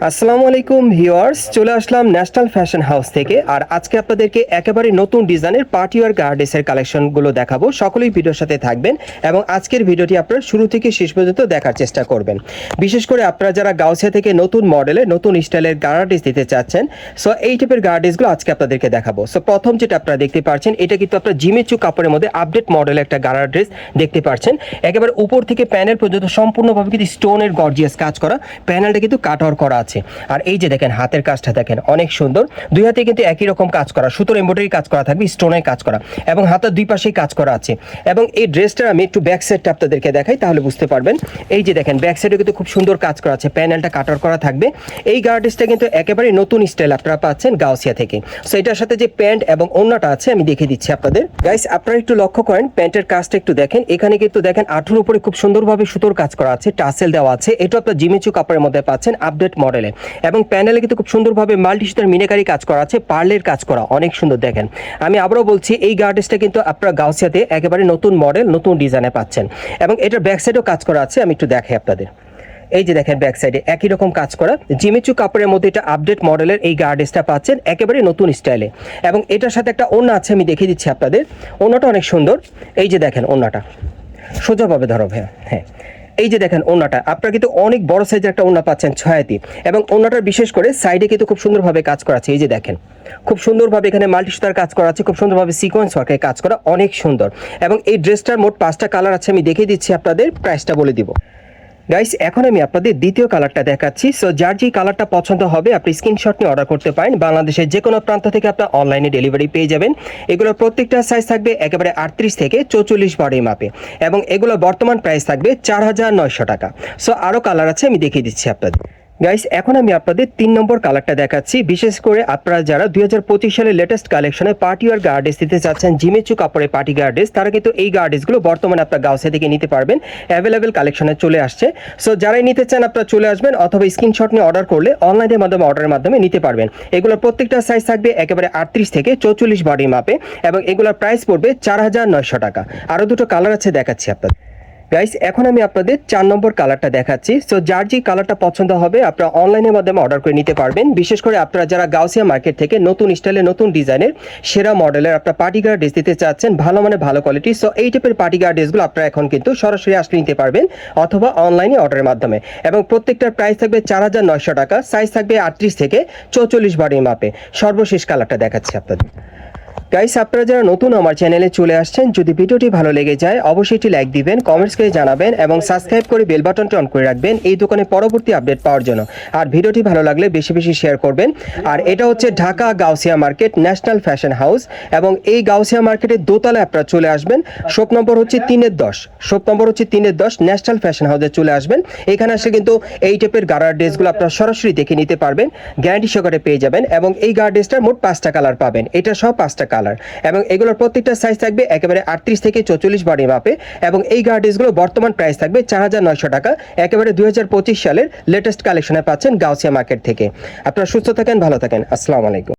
আসসালামু আলাইকুম ভিউয়ার্স, চলে আসলাম ন্যাশনাল ফ্যাশন হাউস থেকে। আর আজকে আপনাদেরকে একেবারে নতুন ডিজাইনের পার্টিওয়ার গার্ডেসের কালেকশনগুলো দেখাবো। সকলেই ভিডিওর সাথে থাকবেন এবং আজকের ভিডিওটি আপনারা শুরু থেকে শেষ পর্যন্ত দেখার চেষ্টা করবেন। বিশেষ করে আপনারা যারা গাউসিয়া থেকে নতুন মডেলের নতুন স্টাইলের গার্ডেস দিতে চাচ্ছেন সো এই টাইপের গার্ডেসগুলো আজকে আপনাদেরকে দেখাবো। সো প্রথম যেটা আপনারা দেখতে পাচ্ছেন, এটা কিন্তু আপনার জিমেচু কাপড়ের মধ্যে আপডেট মডেলের একটা গার্ডার ড্রেস দেখতে পাচ্ছেন। একেবারে উপর থেকে প্যানেল পর্যন্ত সম্পূর্ণভাবে কিন্তু স্টোনের গর্জিয়াস কাজ করা। প্যানেলটা কিন্তু কাট করা আছে। আর এই যে দেখেন, হাতের কাজটা দেখেন, অনেক সুন্দর। দুই হাতে কিন্তু একই রকম কাজ করা, সুতোর এমব্রয়ডারি কাজ করা থাকবে স্টোনের কাজ করা, এবং হাতের দুই পাশেই কাজ করা আছে। এবং এই ড্রেসটার আমি একটু ব্যাক সাইডটা আপনাদেরকে দেখাই, তাহলে বুঝতে পারবেন। এই যে দেখেন ব্যাক সাইডে কিন্তু খুব সুন্দর কাজ করা আছে প্যানেলটা কাটার করা থাকবে। এই গার্ডেসটা কিন্তু একেবারে নতুন স্টাইল আপনারা পাচ্ছেন গাউসিয়া থেকে। সো এটার সাথে যে প্যান্ট এবং অন্যটা আছে, আমি দেখিয়ে দিচ্ছি আপনাদের। গাইস আপনারা একটু লক্ষ্য করেন প্যান্টের কাজটা একটু দেখেন। এখানে কিন্তু দেখেন, আঠুর উপরে খুব সুন্দরভাবে সুতোর কাজ করা আছে, টাসেল দেওয়া আছে। এটা আপনার জিমিচু কাপড়ের মধ্যে পাচ্ছেন আপডেট মডেলে এবং প্যানেলে কিন্তু খুব সুন্দরভাবে মাল্টি সুতার মিনেকারি কাজ করা আছে, পার্লের কাজ করা অনেক সুন্দর দেখেন। আমি আবারও বলছি, এই গার্ডেসটা কিন্তু আপনারা গাউসিয়াতে একেবারে নতুন মডেল, নতুন ডিজাইনে পাচ্ছেন। এবং এটার ব্যাক সাইডেও কাজ করা আছে, আমি একটু দেখাই আপনাদের। এই যে দেখেন ব্যাক সাইডে একই রকম কাজ করা। জিমিচু কাপড়ের মধ্যে এটা আপডেট মডেলের এই গার্ডেসটা পাচ্ছেন, একেবারে নতুন স্টাইলে। এবং এটার সাথে একটা ওন্না আছে, আমি দেখিয়ে দিচ্ছি আপনাদের। ওন্নাটা অনেক সুন্দর। এই যে দেখেন ওন্নাটা সোজাভাবে ধরো ভাইয়া হ্যাঁ। এই যে দেখেন ওনাটা আপনারা কিন্তু অনেক বড় সাইজের একটা ওনা পাচ্ছেন ছয়াতি এবং ওনাটার বিশেষ করে সাইডে কিন্তু খুব সুন্দরভাবে কাজ করা আছে। এই যে দেখেন, খুব সুন্দরভাবে এখানে মাল্টি সুতার কাজ করা আছে, খুব সুন্দরভাবে সিকোয়েন্স ওয়ার্কের কাজ করা অনেক সুন্দর এবং এই ড্রেসটার মোট পাঁচটা কালার আছে, আমি দেখিয়ে দিচ্ছি আপনাদের প্রাইসটা বলে দিব। গাইস এখন আমি আপনাদের দ্বিতীয় কালারটা দেখাচ্ছি। সো যার যে কালারটা পছন্দ হবে, আপনি স্ক্রিনশট নিয়ে অর্ডার করতে পারেন। বাংলাদেশের যে কোনো প্রান্ত থেকে আপনার অনলাইনে ডেলিভারি পেয়ে যাবেন। এগুলোর প্রত্যেকটা সাইজ থাকবে একেবারে আটত্রিশ থেকে চৌচল্লিশ বডি মাপে। এবং এগুলো বর্তমান প্রাইস থাকবে চার হাজার নয়শো টাকা। সো আরও কালার আছে, আমি দেখিয়ে দিচ্ছি আপনাদের। গাইস এখন আমি আপনাদের তিন নম্বর কালারটা দেখাচ্ছি। বিশেষ করে আপনারা যারা দুই হাজার পঁচিশ সালের লেটেস্ট কালেকশনে পার্টি ওয়ার গার্ডেস দিতে চাচ্ছেন জিমেচু কাপড়ে পার্টি গার্ডেস তারা কিন্তু এই গার্ডেসগুলো বর্তমানে আপনার গাউসে থেকে নিতে পারবেন। অ্যাভেলেবেল কালেকশনে চলে আসছে। সো যারাই নিতে চান আপনারা চলে আসবেন অথবা স্ক্রিনশট নিয়ে অর্ডার করলে অনলাইনের মাধ্যমে অর্ডারের মাধ্যমে নিতে পারবেন। এগুলোর প্রত্যেকটা সাইজ থাকবে একেবারে আটত্রিশ থেকে চৌচল্লিশ বডি মাপে এবং এগুলোর প্রাইস পড়বে চার হাজার নয়শো টাকা। আরও দুটো কালার আছে দেখাচ্ছি আপনাদের। গাইস এখন আমি আপনাদের চার নম্বর কালারটা দেখাচ্ছি। সো যার যে কালারটা পছন্দ হবে, আপনারা অনলাইনের মাধ্যমে অর্ডার করে নিতে পারবেন। বিশেষ করে আপনারা যারা গাউসিয়া মার্কেট থেকে নতুন স্টাইলে নতুন ডিজাইনের সেরা মডেলের আপনার পার্টি গার্ড ড্রেস দিতে চাচ্ছেন, ভালো মানে ভালো কোয়ালিটি সো এই টাইপের পার্টি গার্ড ড্রেসগুলো আপনারা এখন কিন্তু সরাসরি আসলে নিতে পারবেন অথবা অনলাইনে অর্ডারের মাধ্যমে। এবং প্রত্যেকটার প্রাইস থাকবে চার হাজার নয়শো টাকা সাইজ থাকবে আটত্রিশ থেকে চৌচল্লিশ বাড়ির মাপে সর্বশেষ কালারটা দেখাচ্ছি আপনাদের। গাইস আপনারা যারা নতুন আমার চ্যানেলে চলে আসছেন, যদি ভিডিওটি ভালো লেগে যায়, অবশ্যই একটি লাইক দিবেন কমেন্টস করে জানাবেন এবং সাবস্ক্রাইব করে বেল বাটনটি অন করে রাখবেন এই দোকানে পরবর্তী আপডেট পাওয়ার জন্য। আর ভিডিওটি ভালো লাগলে বেশি বেশি শেয়ার করবেন। আর এটা হচ্ছে Dhaka Gausia market national fashion house এবং এই গাউসিয়া মার্কেটের দোতলায় আপনারা চলে আসবেন। শপ নম্বর হচ্ছে তিনের দশ। শপ নম্বর হচ্ছে তিনের দশ ন্যাশনাল ফ্যাশন হাউসে চলে আসবেন। এখানে আসলে কিন্তু এই টাইপের গার্ডার ড্রেসগুলো আপনারা সরাসরি দেখে নিতে পারবেন। গ্যারান্টি সহকারে পেয়ে যাবেন এবং এই গার্ড ড্রেসটার মোট পাঁচটা কালার পাবেন। এটা সব পাঁচটা কালার এবং এগুলোর প্রত্যেকটা সাইজ থাকবে একেবারে আটত্রিশ থেকে চৌচল্লিশ বডি মাপে এবং এই গার্ডেসগুলো বর্তমান প্রাইস থাকবে চার হাজার নয়শো টাকা, একেবারে দুই হাজার পঁচিশ সালের লেটেস্ট কালেকশনে পাচ্ছেন গাউসিয়া মার্কেট থেকে। আপনারা সুস্থ থাকেন, ভালো থাকেন। আসসালামু আলাইকুম।